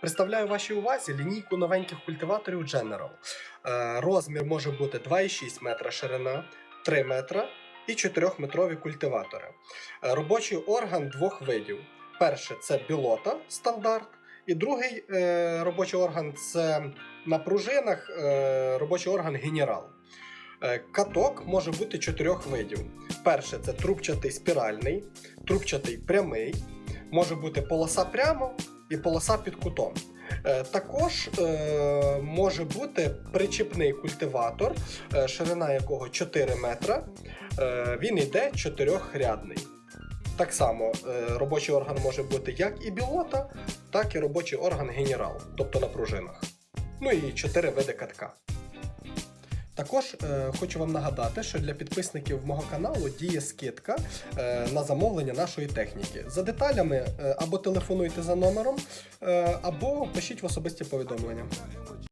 Представляю вашій увазі лінійку новеньких культиваторів General. Е, Розмір може бути 2,6 метра ширина, 3 метра і 4-метрові культиватори. Е, Робочий орган двох видів. Перше це білота стандарт, і другий е, робочий орган це на пружинах е, робочий орган генерал. Е, Каток може бути чотирьох видів. Перше це трубчатий спіральний, трубчатий прямий, може бути полоса прямо і полоса під кутом. Е, Також е, може бути причіпний культиватор, е, ширина якого 4 метра. Е, Він йде чотирьохрядний. Так само е, робочий орган може бути як і білота, так і робочий орган генерал, тобто на пружинах. Ну і 4 види катка. Також е, хочу вам нагадати, що для підписників мого каналу діє скидка е, на замовлення нашої техніки. За деталями е, або телефонуйте за номером, е, або пишіть в особисті повідомлення.